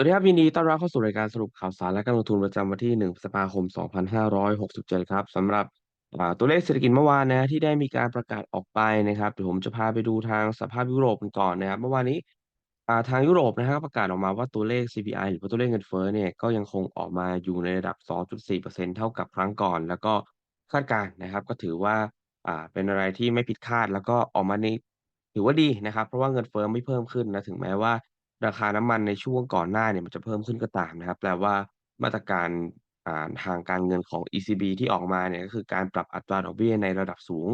วัสดีครับยินดีต้อนรับเข้าสู่รายการสรุปข่าวสารและการลงทุนประจำวันที่1พฤษภาคม 2567 ครับสำหรับตัวเลขเศรษฐกิจเมื่อวานนะที่ได้มีการประกาศออกไปนะครับเดี๋ยวผมจะพาไปดูทางสภาพยุโรปกันก่อนนะครับเมื่อวานนี้ทางยุโรปนะครับประกาศออกมาว่าตัวเลข CPI หรือว่าตัวเลขเงินเฟ้อเนี่ยก็ยังคงออกมาอยู่ในระดับ 2.4%เท่ากับครั้งก่อน แล้วก็คาดการณ์นะครับ ก็ถือว่าอ่าเป็นอะไรที่ไม่ผิดคาดแล้วก็ออกมาในถือว่าดีนะครับ เพราะว่าเงินเฟ้อไม่เพิ่มขึ้นนะถึงแม้ว่า ราคาน้ำมันในช่วงก่อนหน้าเนี่ยมันจะเพิ่มขึ้นก็ตามนะครับ แปลว่ามาตรการ อ่า ทางการเงินของ ECB ที่ออกมาเนี่ย ก็คือการปรับอัตราดอกเบี้ยในระดับสูง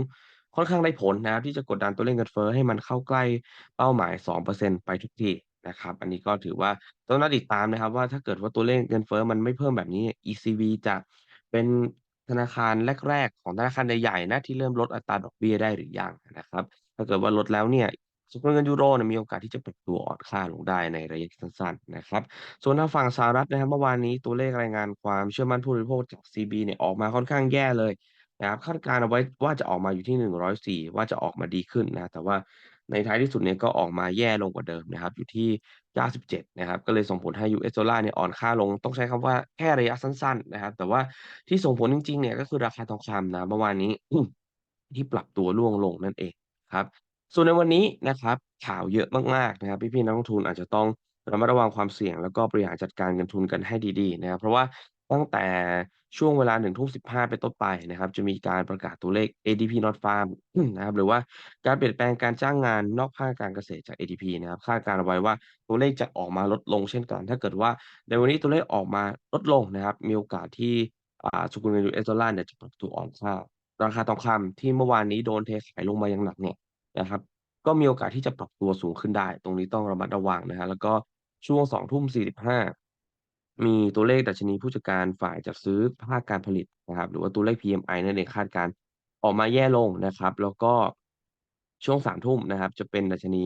ค่อนข้างได้ผลนะครับ ที่จะกดดันตัวเลขเงินเฟ้อให้มันเข้าใกล้เป้าหมาย 2%ไปทุกทีนะครับ อันนี้ก็ถือว่าต้องน่าติดตามนะครับ ว่าถ้าเกิดว่าตัวเลขเงินเฟ้อมันไม่เพิ่มแบบนี้ ECB จะเป็นธนาคารแรก ๆ ของธนาคารใหญ่ๆนะที่เริ่มลดอัตราดอกเบี้ยได้หรือยังนะครับ ถ้าเกิดว่าลดแล้วเนี่ย สกุลเงินยูโรเนี่ยมีโอกาสที่จะปรับตัวอ่อนค่าลงได้ในระยะสั้นๆนะครับ ส่วนทางฝั่งสหรัฐนะครับเมื่อวานนี้ตัวเลขรายงานความเชื่อมั่นผู้บริโภคจาก CB เนี่ยออกมาค่อนข้างแย่เลยนะครับคาดการณ์เอาไว้ว่าจะออกมาอยู่ที่ 104 ว่าจะออกมาดีขึ้นนะแต่ว่าในท้ายที่สุดเนี่ยก็ออกมาแย่ลงกว่าเดิมนะครับ อยู่ที่ 97 นะครับ ก็เลยส่งผลให้ US ดอลลาร์เนี่ยอ่อนค่าลง ต้องใช้คำว่าแค่ระยะสั้น ๆ นะครับ แต่ว่าที่ส่งผลจริง ๆ เนี่ยก็คือราคาทองคำนะเมื่อวานนี้ที่ปรับตัวร่วงลงนั่นเองครับ ส่วนในวันนี้นะครับข่าวเยอะมากๆนะครับ พี่ๆนักลงทุนอาจจะต้องระมัดระวังความเสี่ยง แล้วก็บริหารจัดการเงินทุนกันให้ดีๆนะครับ เพราะว่าตั้งแต่ช่วงเวลา1:15เป็นต้นไปนะครับ จะมีการประกาศตัวเลข ADP Not Farm นะครับหรือว่าการเปลี่ยนแปลงการจ้างงานนอกภาคการเกษตรจาก ADP นะครับคาดการเอาไว้ว่าตัวเลขจะออกมาลดลงเช่นกัน ถ้าเกิดว่าในวันนี้ตัวเลขออกมาลดลงนะครับ มีโอกาสที่อ่าสกุลเงิน US ดอลลาร์เนี่ยจะปรับตัวอ่อนค่าราคาทองคำที่เมื่อวานนี้โดนเทขายลงมาอย่างหนักเนี่ย นะครับ ก็มีโอกาสที่จะปรับตัวสูงขึ้นได้ ตรงนี้ต้องระมัดระวังนะครับ แล้วก็ช่วง2ทุ่ม45 มีตัวเลขดัชนีผู้จัดการฝ่ายจัดซื้อภาคการผลิตนะครับ หรือว่าตัวเลข PMI นั่นเองคาดการออกมาแย่ลงนะครับ แล้วก็ช่วง 3 ทุ่มนะครับ จะเป็นดัชนี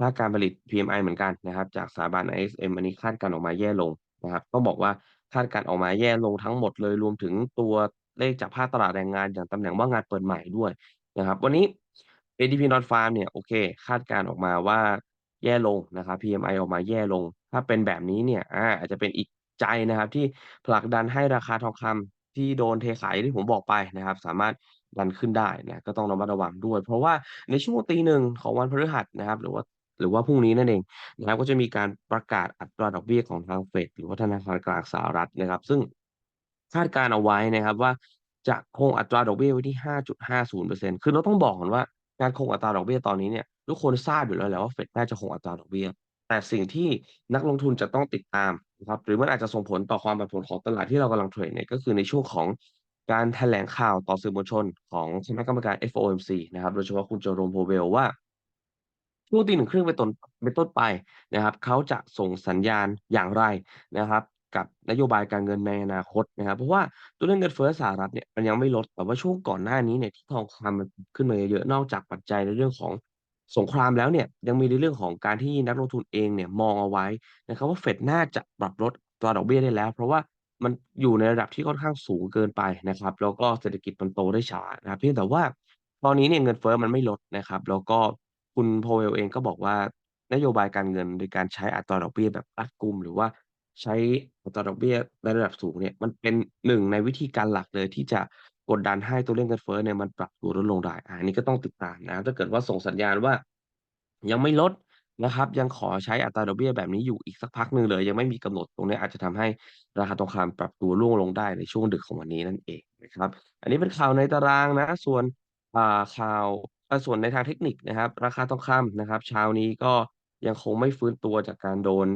ภาคการผลิต PMI เหมือนกันนะครับ จากสถาบัน ISM อันนี้คาดการออกมาแย่ลงนะครับต้องบอกว่าคาดการออกมาแย่ลงทั้งหมดเลยรวมถึงตัวเลขจากภาคตลาดแรงงานอย่างตำแหน่งว่างงานเปิดใหม่ด้วยนะครับ วันนี้ ADP Non Farm เนี่ยโอเค คาดการออกมาว่าแย่ลงนะครับ PMI ออกมาแย่ลง ถ้าเป็นแบบนี้เนี่ยอาอาจจะเป็นอีกใจนะครับ ที่ผลักดันให้ราคาทองคำที่โดนเทขายที่ผมบอกไปนะครับ สามารถดันขึ้นได้นะก็ต้องระมัดระวังด้วย เพราะว่าในช่วงตีหนึ่งของวันพฤหัสนะครับ หรือว่าหรือว่าพรุ่งนี้นั่นเองนะครับก็จะมีการประกาศอัตราดอกเบี้ยของทางเฟดหรือว่าธนาคารกลางสหรัฐนะครับ ซึ่งคาดการเอาไว้นะครับว่าจะคงอัตราดอกเบี้ยไว้ที่ 5.50%คือเราต้องบอกก่อนว่า การคงอัตราดอกเบี้ยตอนนี้เนี่ยทุกคนทราบอยู่แล้วแหละว่าเฟดน่าจะคงอัตราดอกเบี้ย แต่สิ่งที่นักลงทุนจะต้องติดตามนะครับหรือมันอาจจะส่งผลต่อความผันผวนของตลาดที่เรากำลังเทรดเนี่ยก็คือในช่วงของการแถลงข่าวต่อสื่อมวลชนของคณะกรรมการ FOMC นะครับ โดยเฉพาะคุณเจอโรมโพเวลว่าช่วงตีหนึ่งครึ่งเป็นต้นเป็นต้นไปนะครับเขาจะส่งสัญญาณอย่างไรนะครับ กับนโยบายการเงินในอนาคตนะครับ เพราะว่าตัวเลขเงินเฟ้อสหรัฐเนี่ยมันยังไม่ลด แต่ว่าช่วงก่อนหน้านี้เนี่ยที่ทองคำมันขึ้นมาเยอะๆ นอกจากปัจจัยในเรื่องของสงครามแล้วเนี่ยยังมีในเรื่องของการที่นักลงทุนเองเนี่ยมองเอาไว้นะครับว่าเฟดน่าจะปรับลดอัตราดอกเบี้ยได้แล้ว เพราะว่ามันอยู่ในระดับที่ค่อนข้างสูงเกินไปนะครับ แล้วก็เศรษฐกิจมันโตได้ช้านะครับเพียงแต่ว่าตอนนี้เนี่ยเงินเฟ้อมันไม่ลดนะครับ แล้วก็คุณ Powell เองก็บอกว่านโยบายการเงินโดยการใช้อัตราดอกเบี้ยแบบรัดกุม หรือว่า ใช้อัตราดอกเบี้ยในระดับสูงเนี่ย มันเป็นหนึ่งในวิธีการหลักเลยที่จะกดดันให้ตัวเลขเงินเฟ้อเนี่ยมันปรับตัวลดลงได้อาอันนี้ก็ต้องติดตามนะ ถ้าเกิดว่าส่งสัญญาณว่า ยังไม่ลดนะครับ ยังขอใช้อัตราดอกเบี้ยแบบนี้อยู่อีกสักพักหนึ่งเลย ยังไม่มีกำหนดตรงนี้อาจจะทำให้ราคาทองคำปรับตัวร่วงลงได้ในช่วงดึกของวันนี้นั่นเองนะครับ อันนี้เป็นข่าวในตารางนะ ส่วนข่าวส่วนในทางเทคนิคนะครับ ราคาทองคำนะครับ เช้านี้ก็ยังคงไม่ฟื้นตัวจากการโดน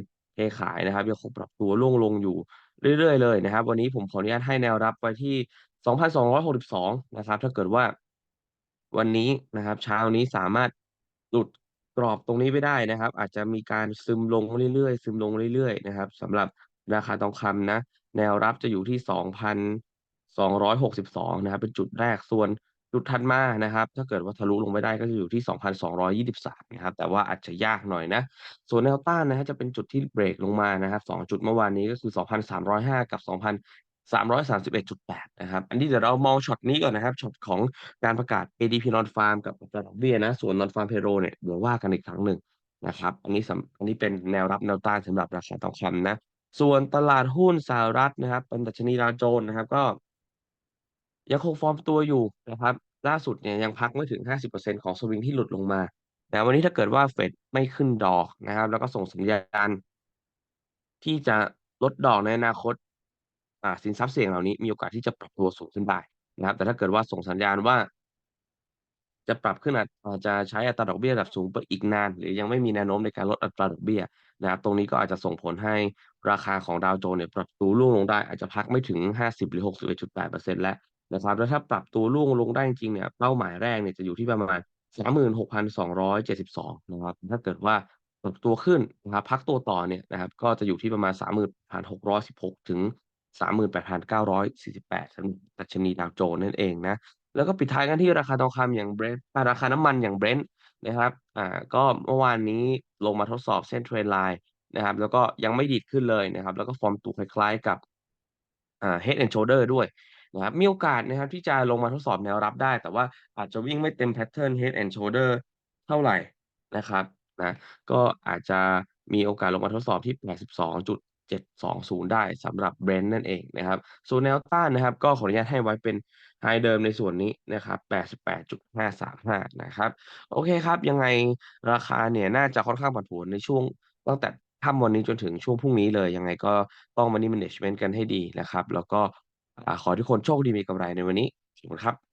ขายนะครับยังคงปรับตัวร่วงลงอยู่เรื่อยๆเลยนะครับ วันนี้ผมขออนุญาตให้แนวรับไว้ที่ 2,262 นะครับ ถ้าเกิดว่าวันนี้นะครับ เช้านี้สามารถหลุดกรอบตรงนี้ไปได้นะครับ อาจจะมีการซึมลงเรื่อยๆซึมลงเรื่อยๆนะครับสำหรับราคาทองคำนะ แนวรับจะอยู่ที่ 2,262 นะครับ เป็นจุดแรกส่วน จุดถัดมานะครับ ถ้าเกิดว่าทะลุลงไปได้ก็จะอยู่ที่ 2,223 นะครับ แต่ว่าอาจจะยากหน่อยนะ ส่วนแนวต้านนะครับจะเป็นจุดที่เบรกลงมานะครับ2จุดเมื่อวานนี้ก็คือ 2,305 กับ 2,331.8 นะครับ อันนี้เดี๋ยวเรามองช็อตนี้ก่อนนะครับ ช็อตของการประกาศ ADP Non-Farm กับอัตราดอกเบี้ยนะ ส่วน Non-Farm Payroll เนี่ยเดี๋ยวว่ากันอีกครั้งหนึ่งนะครับ อันนี้สำอันนี้เป็นแนวรับแนวต้านสำหรับราคาทองคำนะ ส่วนตลาดหุ้นสหรัฐนะครับ เป็นดัชนีดาวโจนส์นะครับ ก็ ยังคงฟอร์มตัวอยู่นะครับ ล่าสุดเนี่ยยังพักไม่ถึง 50%ของสวิงที่หลุดลงมาแต่วันนี้ถ้าเกิดว่าเฟดไม่ขึ้นดอกนะครับ แล้วก็ส่งสัญญาณ ที่จะลดดอกในอนาคต อ่า สินทรัพย์เสี่ยงเหล่านี้มีโอกาสที่จะปรับตัวสูงขึ้นได้นะครับ แต่ถ้าเกิดว่าส่งสัญญาณว่า จะปรับขึ้นอาจจะใช้อัตราดอกเบี้ยระดับสูงไปอีกนาน หรือยังไม่มีแนวโน้มในการลดอัตราดอกเบี้ยนะครับ ตรงนี้ก็อาจจะส่งผลให้ราคาของดาวโจนส์เนี่ยปรับตัวร่วงลงได้ อาจจะพักไม่ถึง 50 หรือ 61.8%แล้ว นะครับแล้วถ้าปรับตัวร่วงลงได้จริงเนี่ยเป้าหมายแรกเนี่ยจะอยู่ที่ประมาณ 36,272 นะครับ ถ้าเกิดว่าปรับตัวขึ้นนะครับพักตัวต่อเนี่ยนะครับก็จะอยู่ที่ประมาณ38,616 ถึง 38,948สำหรับดัชนีดาวโจนส์นั่นเองนะแล้วก็ปิดท้ายกันที่ราคาทองคำอย่าง Brent อ่าราคาน้ำมันอย่าง Brent นะครับอ่าก็เมื่อวานนี้ลงมาทดสอบเส้น Trend line นะครับแล้วก็ยังไม่ดีดขึ้นเลยนะครับ แล้วก็ฟอร์มตัวคล้ายๆกับอ่า Head and Shoulder ด้วย นะครับมีโอกาสนะครับที่จะลงมาทดสอบแนวรับได้ แต่ว่าอาจจะวิ่งไม่เต็มแพตเทิร์น Head and Shoulder เท่าไหร่นะครับนะก็อาจจะมีโอกาสลงมาทดสอบที่ 82.720 ได้สำหรับ Brent นั่นเองนะครับส่วนแนวต้านนะครับ ก็ขออนุญาตให้ไว้เป็น High เดิมในส่วนนี้นะครับ 88.535 นะครับ โอเคครับ ยังไงราคาเนี่ยน่าจะค่อนข้างผันผวนในช่วงตั้งแต่ค่ำวันนี้จนถึงช่วงพรุ่งนี้เลย ยังไงก็ต้อง Money Management กันให้ดีนะครับ แล้วก็ ขอทุกคนโชคดีมีกำไรในวันนี้ขอบคุณครับ